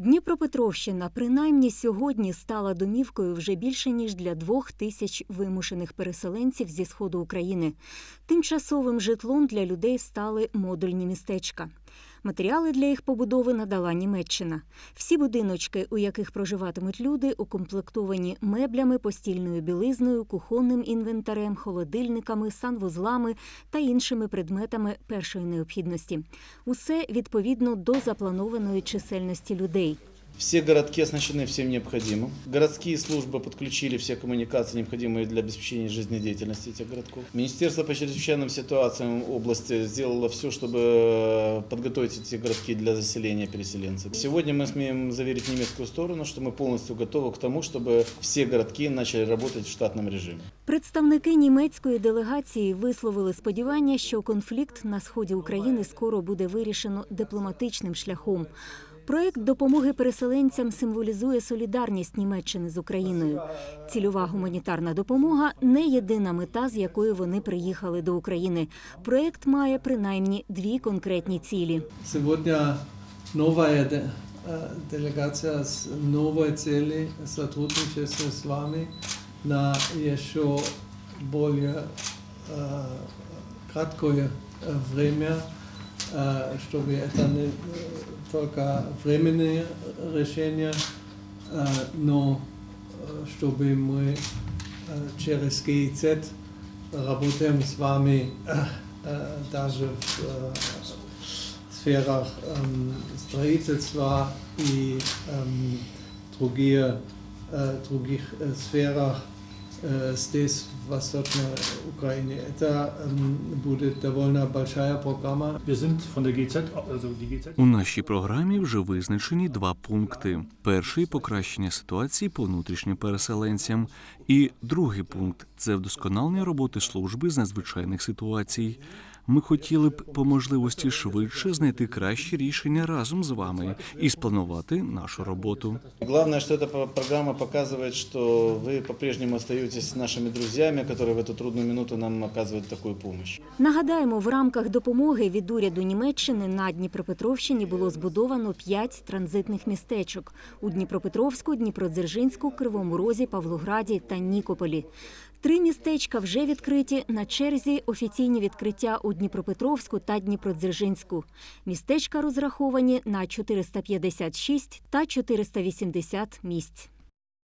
Дніпропетровщина принаймні сьогодні стала домівкою вже більше ніж для двох тисяч вимушених переселенців зі сходу України. Тимчасовим житлом для людей стали модульні містечка. Матеріали для їх побудови надала Німеччина. Всі будиночки, у яких проживатимуть люди, укомплектовані меблями, постільною білизною, кухонним інвентарем, холодильниками, санвузлами та іншими предметами першої необхідності. Усе відповідно до запланованої чисельності людей. Все городки оснащены всем необходимым. Городские службы подключили все коммуникации, необходимые для обеспечения жизнедеятельности этих городков. Министерство по чрезвычайным ситуациям области сделало все, чтобы подготовить эти городки для заселения переселенцев. Сегодня мы смеем заверить немецкую сторону, что мы полностью готовы к тому, чтобы все городки начали работать в штатном режиме. Представники німецької делегації висловили сподівання, що конфлікт на сході України скоро буде вирішено дипломатичним шляхом. Проект допомоги переселенцям символізує солідарність Німеччини з Україною. Цільова гуманітарна допомога не єдина мета, з якою вони приїхали до України. Проект має принаймні дві конкретні цілі. Сегодня новая де- э, делегация с новой цели сотрудничества с вами на еще более э, краткое э, время, э, чтобы это не э, только временные решения, э, но э, чтобы мы э, через GIZ работаем с вами э, э, даже в э, сферах эм, строительства и эм, другие, э, других э, сферах э, здесь, в Восточной Украине. Это эм, будет довольно большая программа. Wir sind von der GZ, also die GZ. У нашій програмі вже визначені два пункти: перший покращення ситуації по внутрішнім переселенцям, і другий пункт це вдосконалення роботи служби з надзвичайних ситуацій. Ми хотіли б по можливості швидше знайти кращі рішення разом з вами і спланувати нашу роботу. Главное, что эта по- программа показывает, что вы по-прежнему остаетесь нашими друзьями, которые в эту трудную минуту нам оказывают такую помощь. Нагадаємо, в рамках допомоги від уряду Німеччини на Дніпропетровщині було збудовано п'ять транзитних містечок у Дніпропетровську, Дніпродзержинську, Кривому Розі, Павлограді та Нікополі. Три містечка вже відкриті на черзі офіційні відкриття у Дніпропетровську та Дніпродзержинську. Містечка розраховані на 456 та 480 місць.